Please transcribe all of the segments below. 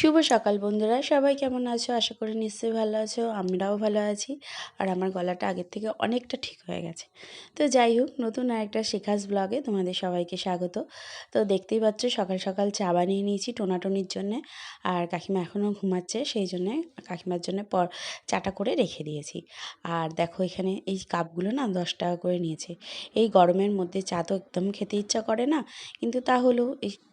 শুভ সকাল বন্ধুরা, সবাই কেমন আছো? আশা করি নিশ্চয়ই ভালো আছো, আমরাও ভালো আছি। আর আমার গলাটা আগের থেকে অনেকটা ঠিক হয়ে গেছে। তো যাই হোক, নতুন আরেকটা শেখাস ব্লগে তোমাদের সবাইকে স্বাগত। তো দেখতেই পাচ্ছ, সকাল সকাল চা বানিয়ে নিয়েছি টোনাটনির জন্যে। আর কাকিমা এখনও ঘুমাচ্ছে, সেই জন্যে কাকিমার জন্য পর চাটা করে রেখে দিয়েছি। আর দেখো এখানে এই কাপগুলো না দশ টাকা করে নিয়েছে। এই গরমের মধ্যে চা তো একদম খেতে ইচ্ছা করে না। কিন্তু তা হলেও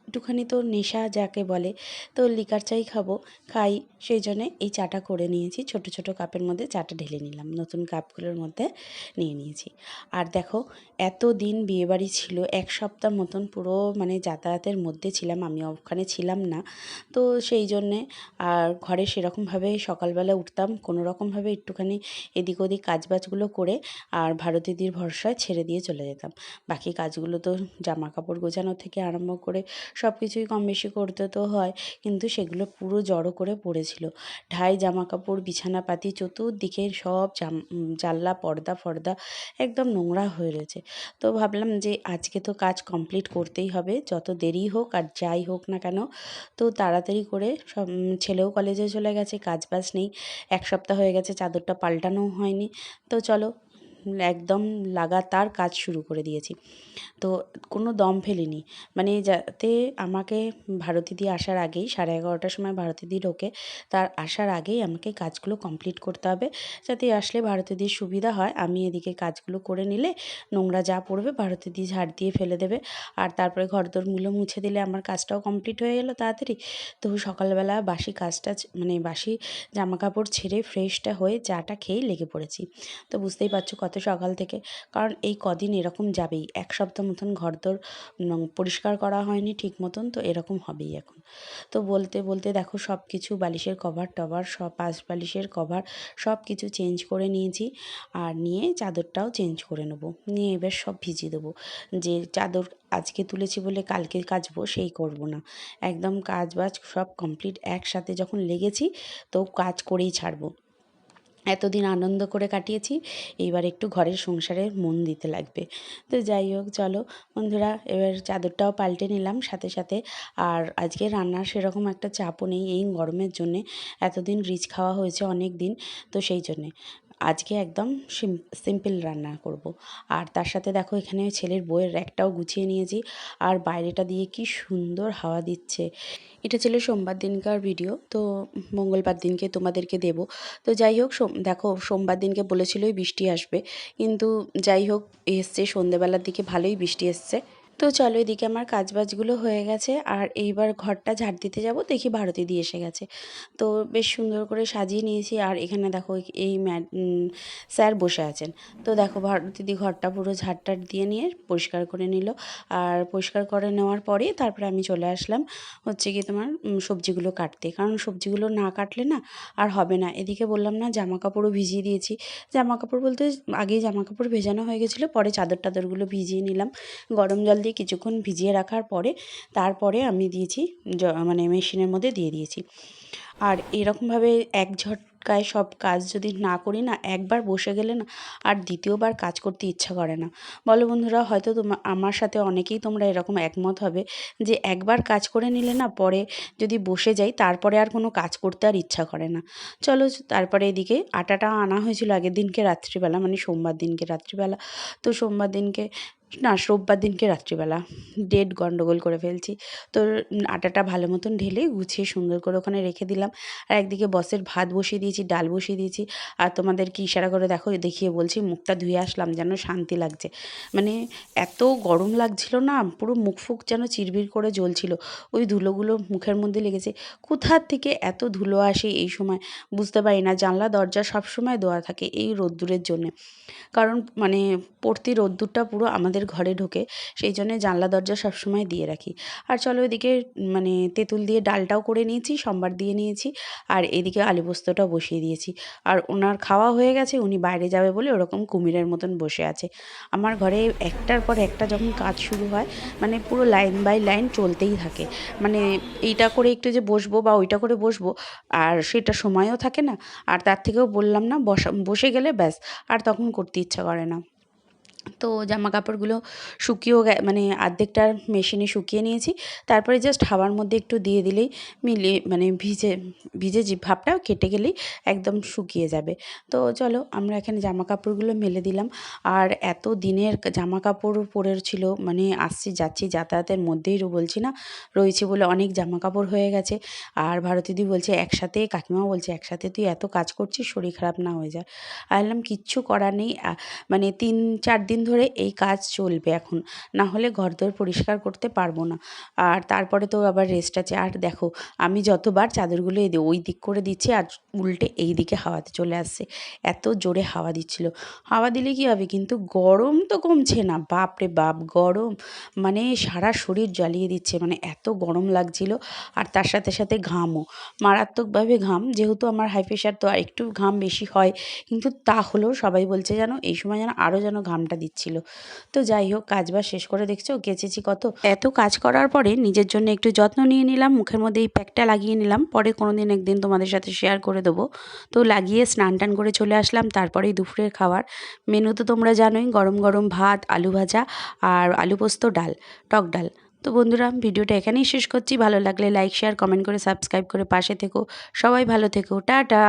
একটুখানি তো নেশা যাকে বলে, তো লিকার চাই খাব, খাই, সেই জন্যে এই চাটা করে নিয়েছি। ছোট ছোট কাপের মধ্যে চাটা ঢেলে নিলাম, নতুন কাপগুলোর মধ্যে নিয়ে নিয়েছি। আর দেখো এত দিন বিয়েবাড়ি ছিল, এক সপ্তাহ মতন পুরো মানে যাতায়াতের মধ্যে ছিলাম, আমি ওখানে ছিলাম না। তো সেই জন্যে আর ঘরে সেরকমভাবে সকালবেলা উঠতাম কোনো রকমভাবে একটুখানি এদিক ওদিক কাজবাজগুলো করে আর ভারতীদির ভরসায় ছেড়ে দিয়ে চলে যেতাম। বাকি কাজগুলো তো জামা কাপড় গোছানো থেকে আরম্ভ করে সব কিছুই কম বেশি করতে তো হয়। কিন্তু সেগুলো পুরো জড়ো করে পড়েছিল। ঢাই জামা কাপড় বিছানাপাতি, চতুর্দিকে সব জানলা, পর্দা, ফর্দা একদম নোংরা হয়ে রয়েছে। তো ভাবলাম যে আজকে তো কাজ কমপ্লিট করতেই হবে। যত দেরি হোক আর যাই হোক না কেন, তো তাড়াতাড়ি করে সব ছেলেও কলেজে চলে গেছে কাজ বাজ নেই। এক সপ্তাহ হয়ে গেছে, চাদরটা পাল্টানোও হয়নি। তো চলো একদম লাগাতার কাজ শুরু করে দিয়েছি। তো কোনো দম ফেলিনি। মানে যাতে আমাকে ভারতীদি আসার আগেই, সাড়ে এগারোটার সময় ভারতীদি ঢোকে, তার আসার আগেই আমাকে কাজগুলো কমপ্লিট করতে হবে। যাতে আসলে ভারতীদির সুবিধা হয়, আমি এদিকে কাজগুলো করে নিলে নোংরা যা পড়বে ভারতীদি ঝাড় দিয়ে ফেলে দেবে। আর তারপরে ঘরদোরগুলো মুছে দিলে আমার কাজটাও কমপ্লিট হয়ে গেলো তাড়াতাড়ি। তো সকালবেলা বাসি কাজটা মানে বাসি জামা কাপড় ছেড়ে ফ্রেশটা হয়ে চাটা খেয়েই লেগে পড়েছি। তো বুঝতেই পারছ কত সকাল থেকে। কারণ এই কদিন এরকম যাবেই। এক সপ্তাহ মতন ঘর ঘরদোর পরিষ্কার করা হয়নি ঠিক মতন, তো এরকম হবেই এখন। তো বলতে বলতে দেখো সব কিছু বালিশের কভার টভার, সব পাশ বালিশের কভার সব কিছু চেঞ্জ করে নিয়েছি। আর নিয়ে চাদরটাও চেঞ্জ করে নেব। নিয়ে এবার সব ভিজিয়ে দেবো। যে চাদর আজকে তুলেছি বলে কালকে কাচবো সেই করব না। একদম কাজ বাজ সব কমপ্লিট একসাথে যখন লেগেছি, তো কাজ করেই ছাড়বো। এতদিন আনন্দ করে কাটিয়েছি, এইবার একটু ঘরের সংসারে মন দিতে লাগবে। তো যাই হোক, চলো বন্ধুরা, এবার চাদরটাও পাল্টে নিলাম সাথে সাথে। আর আজকে রান্নার সেরকম একটা চাপও নেই, এই গরমের জন্যে। এতদিন রিচ খাওয়া হয়েছে অনেক দিন, তো সেই জন্যে। আজকে একদম সিম্পল রান্না করব। আর তার সাথে দেখো এখানে ছেলের বইয়ের র্যাকটাও গুছিয়ে নিয়েছি। আর বাইরেটা দিয়ে কি সুন্দর হাওয়া দিচ্ছে। এটা ছিল সোমবার দিনকার ভিডিও, তো মঙ্গলবার দিনকে তোমাদেরকে দেব। তো যাই হোক দেখো সোমবার দিনকে বলেছিলই বৃষ্টি আসবে। কিন্তু যাই হোক, এসছে সন্ধেবেলার দিকে ভালোই বৃষ্টি এসছে। তো চলো এদিকে আমার কাজবাজগুলো হয়ে গেছে, আর এইবার ঘরটা ঝাড় দিতে যাব। দেখি ভারতী দিয়ে এসে গেছে। তো বেশ সুন্দর করে সাজিয়ে নিয়েছি, আর এখানে দেখো এই স্যার বসে আছেন। তো দেখো ভারতীদি ঘরটা পুরো ঝাড়টার দিয়ে নিয়ে পরিষ্কার করে নিল। আর পরিষ্কার করে নেওয়ার পরে তারপরে আমি চলে আসলাম হচ্ছে কি তোমার সবজিগুলো কাটতে। কারণ সবজিগুলো না কাটলে না আর হবে না। এদিকে বললাম না জামা কাপড়ও ভিজিয়ে দিয়েছি। জামা কাপড় বলতে আগেই জামা কাপড় ভেজানো হয়ে গেছিল, পরে চাদর টাদরগুলো ভিজিয়ে নিলাম। গরম জল দিয়ে কিছুক্ষণ ভিজিয়ে রাখার পরে তারপরে আমি দিয়েছি মানে মেশিনের মধ্যে দিয়ে দিয়েছি। আর এরকমভাবে এক ঝটকায় সব কাজ যদি না করি না, একবার বসে গেলে না আর দ্বিতীয়বার কাজ করতে ইচ্ছা করে না। বলো বন্ধুরা, হয়তো তোমার আমার সাথে অনেকেই তোমরা এরকম একমত হবে যে একবার কাজ করে নিলে না পরে যদি বসে যাই, তারপরে আর কোনো কাজ করতে আর ইচ্ছা করে না। চলো তারপরে এদিকে আটাটা আনা হয়েছিল আগের দিনকে রাত্রিবেলা মানে সোমবার দিনকে রাত্রিবেলা। তো সোমবার দিনকে, না, রোববার দিনকে রাত্রিবেলা। ডেট গন্ডগোল করে ফেলছি। তো আটাটা ভালো মতন ঢেলে গুছিয়ে সুন্দর করে ওখানে রেখে দিলাম। আর একদিকে বসের ভাত বসিয়ে দিয়েছি। ডাল বসিয়ে দিয়েছি। আর তোমাদেরকে ইশারা করে দেখো, দেখিয়ে বলছি, মুখটা ধুয়ে আসলাম যেন শান্তি লাগছে। মানে এত গরম লাগছিল না, পুরো মুখ ফুক যেন চিরবির করে জ্বলছিল। ওই ধুলোগুলো মুখের মধ্যে লেগেছে। কোথার থেকে এত ধুলো আসে এই সময়? বুঝতে পারি না। জানলা, দরজা সবসময় দেওয়া থাকে এই রোদ্দুরের জন্যে। কারণ মানে পড়তি রোদ্দুরটা পুরো আমাদের ঘরে ঢোকে, সেই জন্য জানলা, দরজা সবসময় দিয়ে রাখি। আর চলো এদিকে মানে তেঁতুল দিয়ে ডালটাও করে নিয়েছি, সোমবার দিয়ে নিয়েছি। আর এদিকে আলু পোস্তটাও বসিয়ে দিয়েছি। আর ওনার খাওয়া হয়ে গেছে, উনি বাইরে যাবে বলে ওরকম কুমিরের মতন বসে আছে। আমার ঘরে একটার পর একটা যখন কাজ শুরু হয় মানে পুরো লাইন বাই লাইন চলতেই থাকে। মানে এইটা করে একটু যে বসবো বা ওইটা করে বসবো, আর সেটা সময়ও থাকে না। আর তার থেকেও বললাম না, বসা, বসে গেলে ব্যাস, আর তখন করতে ইচ্ছা করে না। তো জামা কাপড়গুলো শুকিয়েও মানে অর্ধেকটা মেশিনে শুকিয়ে নিয়েছি। তারপরে জাস্ট হাওয়ার মধ্যে একটু দিয়ে দিলেই মিলিয়ে মানে ভিজে ভিজে ভাবটা কেটে গেলেই একদম শুকিয়ে যাবে। তো চলো আমরা এখানে জামা কাপড়গুলো মেলে দিলাম। আর এত দিনের জামা কাপড় পরে ছিল মানে আসছি যাচ্ছি যাতায়াতের মধ্যেই বলছি না, রয়েছে বলে অনেক জামা কাপড় হয়ে গেছে। আর ভারতীদি বলছে, একসাথে কাকিমা বলছে, একসাথে তুই এত কাজ করছিস, শরীর খারাপ না হয়ে যায় আর কিচ্ছু করার নেই। মানে তিন, চার দিন ধরে এই কাজ চলবে এখন। না হলে ঘরদোর পরিষ্কার করতে পারব না। আর তারপরে তো আবার রেস্ট আছে। আর দেখো, আমি যতবার চাদরগুলো এই ওই দিক করে দিচ্ছি আর উল্টে এই দিকে হাওয়াতে চলে আসছে। এত জোরে হাওয়া দিচ্ছিল। হাওয়া দিলে কী হবে কিন্তু গরম তো কমছে না। বাপ রে বাপ, গরম। মানে সারা শরীর জ্বালিয়ে দিচ্ছে। মানে এত গরম লাগছিল। আর তার সাথে সাথে ঘামও। মারাত্মকভাবে ঘাম। যেহেতু আমার হাই প্রেশার তো একটু ঘাম বেশি হয়, কিন্তু তা হলেও সবাই বলছে যেন, এই সময় যেন আরও যেন ঘামটা দিচ্ছিল। তো যাই হোক, কাজ বাজ শেষ করে দেখছ কেচেছি কত। এত কাজ করার পরে নিজের জন্য একটু যত্ন নিয়ে নিলাম, মুখের মধ্যে এই প্যাকটা লাগিয়ে নিলাম। পরে কোনো দিন একদিন তোমাদের সাথে শেয়ার করে দেবো। তো লাগিয়ে স্নান টান করে চলে আসলাম, তারপরেই দুপুরের খাবার। মেনু তো তোমরা জানোই, গরম গরম ভাত, আলু ভাজা আর আলু পোস্ত ডাল, টক ডাল। তো বন্ধুরা, ভিডিওটা এখানেই শেষ করছি। ভালো লাগলে লাইক শেয়ার কমেন্ট করে সাবস্ক্রাইব করে পাশে থেকো। সবাই ভালো থেকো। টাটা!